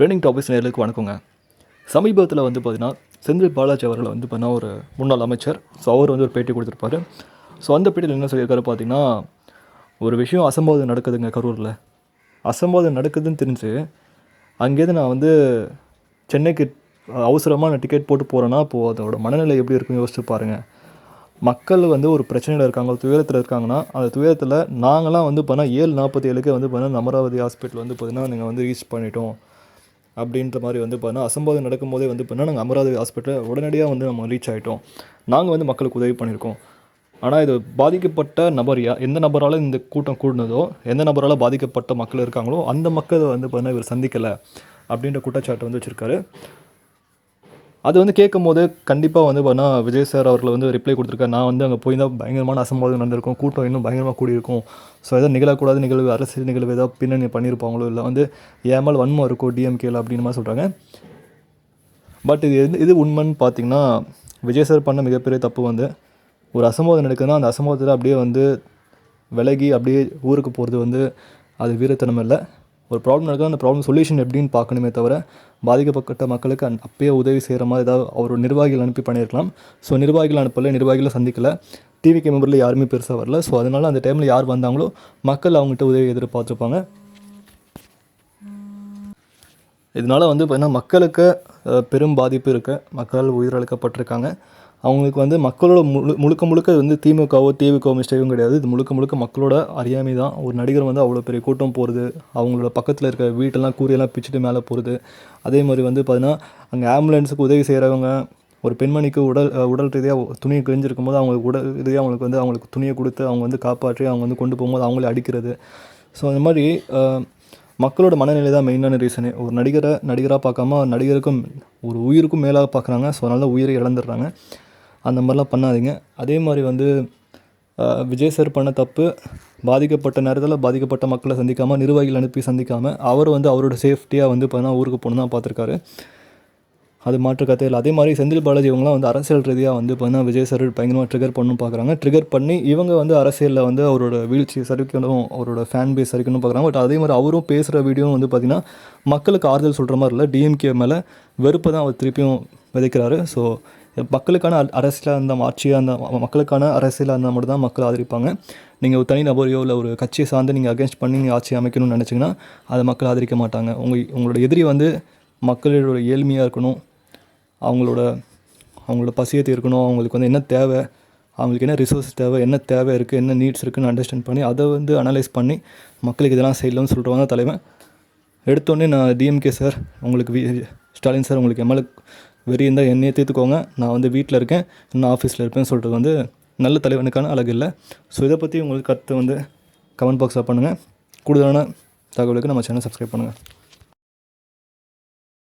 Trending topics நேர்களுக்கு வணக்கங்க. சமீபத்தில் வந்து பார்த்தீங்கன்னா செந்தில் பாலாஜி அவர்கள் வந்து பார்த்தீங்கன்னா ஒரு முன்னாள் அமைச்சர். ஸோ அவர் வந்து ஒரு பேட்டி கொடுத்துருப்பாரு. ஸோ அந்த பேட்டியில் என்ன சொல்லியிருக்காரு பார்த்தீங்கன்னா ஒரு விஷயம் அசம்பாவிதம் நடக்குதுங்க கரூரில். அசம்பாவிதம் நடக்குதுன்னு தெரிஞ்சு அங்கேருந்து நான் வந்து சென்னைக்கு அவசரமாக நான் டிக்கெட் போட்டு போகிறேன்னா அப்போது அதோட மனநிலை எப்படி இருக்குன்னு யோசிச்சு பாருங்கள் மக்கள் வந்து ஒரு பிரச்சனையில் இருக்காங்க துயரத்தில் இருக்காங்கன்னா அந்த துயரத்தில் நாங்களாம் வந்து பார்த்தீங்கன்னா ஏழு நாற்பத்தி ஏழுக்கே வந்து பார்த்தீங்கன்னா அமராவதி ஹாஸ்பிட்டல் வந்து பார்த்தீங்கன்னா நீங்கள் வந்து ரீச் பண்ணிட்டோம். அப்படின்ற மாதிரி வந்து பார்த்தீங்கன்னா அசம்பாவிதம் நடக்கும்போதே வந்து பார்த்தீங்கன்னா நாங்கள் அமராவதி ஹாஸ்பிட்டல் உடனடியாக வந்து நம்ம ரீச் ஆகிட்டோம் நாங்கள் வந்து மக்களுக்கு உதவி பண்ணியிருக்கோம். ஆனால் இது பாதிக்கப்பட்ட நபர் யா எந்த நபரால் இந்த கூட்டம் கூடினதோ எந்த நபரால் பாதிக்கப்பட்ட மக்கள் இருக்காங்களோ அந்த மக்களை வந்து பார்த்தீங்கன்னா இவர் சந்திக்கலை. அப்படின்ற குற்றச்சாட்டு வந்து வச்சுருக்காரு. அது வந்து கேட்கும் போது கண்டிப்பாக வந்து பார்த்தா விஜய் சார் அவர்கள் வந்து ரிப்ளை கொடுத்துருக்காரு. நான் வந்து அங்கே போய் தான் பயங்கரமான அசம்பாவிதம் நடந்திருக்கும். கூட்டம் இன்னும் பயங்கரமாக கூடியிருக்கும். ஸோ எதாவது நிகழக்கூடாது நிகழ்வு அரசியல் நிகழ்வு ஏதாவது பின்னணி பண்ணியிருப்பாங்களோ இல்லை வந்து ஏமல் வன்மம் இருக்கும் டிஎம்கேல அப்படின்னு மாதிரி சொல்கிறாங்க பட் இது எது இது உண்மைன்னு பார்த்தீங்கன்னா விஜய் சார் பண்ண மிகப்பெரிய தப்பு வந்து ஒரு அசம்பாவிதம் நடக்குதுன்னா அந்த அசம்பாவத்தில் அப்படியே வந்து விலகி அப்படியே ஊருக்கு போகிறது வந்து அது வீரத்தனம் இல்லை ஒரு ப்ராப்ளம் நடக்குது? அந்த ப்ராப்ளம் சொல்யூஷன் எப்படின்னு பார்க்கணுமே தவிர பாதிக்கப்பட்ட மக்களுக்கு அந் அப்பயே உதவி செய்கிற மாதிரி ஏதாவது அவர் நிர்வாகிகள் அனுப்பி பண்ணியிருக்கலாம். ஸோ நிர்வாகிகள் அனுப்பலை நிர்வாகிகளை சந்திக்கலை. டிவி மெம்பரில் யாருமே பெருசாக வரல. ஸோ அதனால் அந்த டைமில் யார் வந்தாங்களோ மக்கள் அவங்ககிட்ட உதவி எதிர்பார்த்துருப்பாங்க. இதனால் வந்து பார்த்தீங்கன்னா மக்களுக்கு பெரும் பாதிப்பு இருக்குது மக்கள் உயிரிழக்கப்பட்டிருக்காங்க அவங்களுக்கு வந்து மக்களோட முழு முழுக்க முழுக்க வந்து திமுகவோ திமுகவோ மிஸ்டேக்கும் கிடையாது. இது முழுக்க முழுக்க மக்களோட அறியாமை தான். ஒரு நடிகர் வந்து அவ்வளோ பெரிய கூட்டம் போகிறது அவங்களோட பக்கத்தில் இருக்க வீட்டெல்லாம் கூரையெல்லாம் பிச்சுட்டு மேலே போகிறது அதே மாதிரி வந்து பார்த்தீங்கன்னா அங்கே ஆம்புலன்ஸுக்கு உதவி செய்கிறவங்க ஒரு பெண்மணிக்கு உடல் உடல் ரீதியாக துணியை கிழிஞ்சிருக்கும் போது அவங்களுக்கு உடல் ரீதியாக அவங்களுக்கு வந்து அவங்களுக்கு துணியை கொடுத்து அவங்க வந்து காப்பாற்றி அவங்க வந்து கொண்டு போகும்போது அவங்களே அடிக்கிறது. ஸோ அந்த மாதிரி மக்களோட மனநிலை தான் மெயினான ரீசனே ஒரு நடிகரை நடிகராக பார்க்காம நடிகருக்கும் ஒரு உயிருக்கும் மேலாக பார்க்குறாங்க. ஸோ அதனால உயிரை இழந்துடுறாங்க. அந்த மாதிரிலாம் பண்ணாதீங்க. அதே மாதிரி வந்து விஜய் சார் பண்ண தப்பு பாதிக்கப்பட்ட நேரத்தில் பாதிக்கப்பட்ட மக்களை சந்திக்காமல் நிர்வாகிகள் அனுப்பி சந்திக்காமல் அவர் வந்து அவரோட சேஃப்டியாக வந்து பார்த்தீங்கன்னா ஊருக்கு போகணும் தான் பார்த்துருக்காரு அது மாற்று கதை இல்லை. அதே மாதிரி செந்தில் பாலாஜி இவங்களாம் வந்து அரசியல் ரீதியாக வந்து பார்த்தீங்கன்னா விஜய் சார் பயங்கரமாக ட்ரிகர் பண்ணணும் பார்க்குறாங்க ட்ரிகர் பண்ணி இவங்க வந்து அரசியலில் வந்து அவரோட வீழ்ச்சி சரிக்கணும் அவரோட ஃபேன் பேஸ் சரிக்கணும் பார்க்குறாங்க பட் அதே மாதிரி அவரும் பேசுகிற வீடியோ வந்து பார்த்திங்கன்னா மக்களுக்கு ஆறுதல் சொல்கிற மாதிரி இல்லை. டிஎம்கே மேலே வெறுப்பை தான் அவர் திருப்பியும் விதைக்கிறாரு. ஸோ மக்களுக்கான அரசியலாக இருந்தால் ஆட்சியாக இருந்தால் மக்களுக்கான அரசியலாக இருந்தால் மட்டும் தான் மக்கள் ஆதரிப்பாங்க. நீங்கள் ஒரு தனி நபரையோ இல்லை ஒரு கட்சியை சார்ந்து நீங்கள் அகேன்ஸ்ட் பண்ணி நீங்கள் ஆட்சி அமைக்கணும்னு நினச்சிங்கன்னா அதை மக்கள் ஆதரிக்க மாட்டாங்க. உங்கள் உங்களோட எதிரி வந்து மக்களோட ஏழ்மையாக இருக்கணும். அவங்களோட அவங்களோட பசியை தீர்க்கணும் அவங்களுக்கு வந்து என்ன தேவை அவங்களுக்கு என்ன ரிசோர்ஸ் தேவை என்ன தேவை இருக்குது என்ன நீட்ஸ் இருக்குன்னு அண்டர்ஸ்டாண்ட் பண்ணி அதை வந்து அனலைஸ் பண்ணி மக்களுக்கு இதெல்லாம் செய்யலாம்னு சொல்கிறவங்க தலைவன் எடுத்தோடனே நான் டிஎம்கே சார் உங்களுக்கு வி ஸ்டாலின் சார் உங்களுக்கு எம்எல்ஏ வெறி இருந்தால் என்னையே தீர்த்துக்கோங்க. நான் வந்து வீட்டில் இருக்கேன். இன்னும் ஆஃபீஸில் இருப்பேன்னு சொல்கிறது வந்து நல்ல தலைவனுக்கான அழகு இல்லை. ஸோ இதை பற்றி உங்களுக்கு கருத்து வந்து கமெண்ட் பாக்ஸில் பண்ணுங்கள் கூடுதலான தகவலுக்கு நம்ம சேனல் சப்ஸ்கிரைப் பண்ணுங்கள்